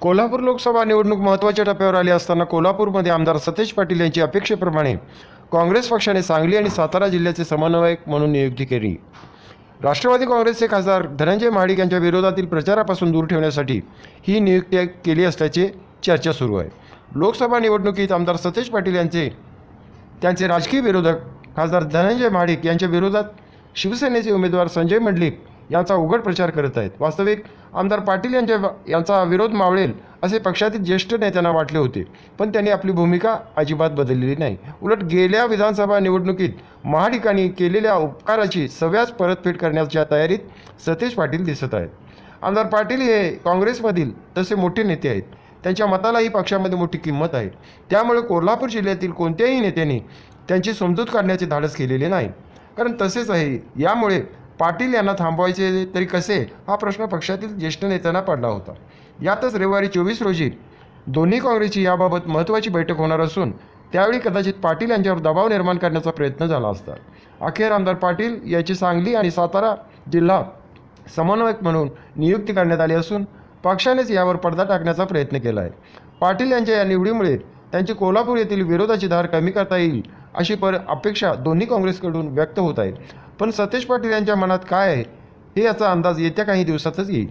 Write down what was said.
कोल्हापूर लोकसभा निवडणूक महत्त्वाच्या टप्प्यावर आली असताना कोल्हापूरमध्ये आमदार सतेज पाटील यांची अपेक्षेप्रमाणे काँग्रेस पक्षाने सांगली आणि सातारा जिल्ह्याचे समन्वयक म्हणून नियुक्ती केली. राष्ट्रवादी काँग्रेसचे खासदार धनंजय महाडिक यांच्या विरोधातील प्रचारापासून दूर ठेवण्यासाठी ही नियुक्ती केली असल्याचे चर्चा सुरू आहे. लोकसभा निवडणुकीत आमदार सतेज पाटील यांचे त्यांचे राजकीय विरोधक खासदार धनंजय महाडिक यांच्या विरोधात शिवसेनेचे उमेदवार संजय मंडलिक यांचा उघड प्रचार करत आहेत. वास्तविक आमदार पाटील यांच्या यांचा विरोध मावळेल असे पक्षातील ज्येष्ठ नेत्यांना वाटले होते. पण त्यांनी आपली भूमिका अजिबात बदललेली नाही. उलट गेल्या विधानसभा निवडणुकीत महाडिकांनी केलेल्या उपकाराची सव्याज परतफेड करण्याच्या तयारीत सतेज पाटील दिसत आहेत. आमदार पाटील हे काँग्रेसमधील तसे मोठे नेते आहेत. त्यांच्या मतालाही पक्षामध्ये मोठी किंमत आहे. त्यामुळे कोल्हापूर जिल्ह्यातील कोणत्याही नेत्यांनी त्यांची समजूत काढण्याचे धाडस केलेले नाही. कारण तसेच आहे. यामुळे पाटील यांना थांबवायचे तरी कसे? हा प्रश्न पक्षातील ज्येष्ठ नेत्यांना पडला होता. यातच रविवारी चोवीस रोजी दोन्ही काँग्रेसची याबाबत महत्त्वाची बैठक होणार असून त्यावेळी कदाचित पाटील यांच्यावर दबाव निर्माण करण्याचा प्रयत्न झाला असता. अखेर आमदार पाटील याची सांगली आणि सातारा जिल्हा समन्वयक म्हणून नियुक्ती करण्यात आली असून पक्षानेच यावर पडदा टाकण्याचा प्रयत्न केला आहे पाटील यांच्या या निवडीमुळे त्यांची कोल्हापूर येथील विरोधाची धार कमी करता येईल अशी पर अपेक्षा दोन्ही काँग्रेसकडून व्यक्त होत आहे. पण सतेज पाटील यांच्या मनात काय आहे? हे याचा अंदाज येत्या काही दिवसातच येईल.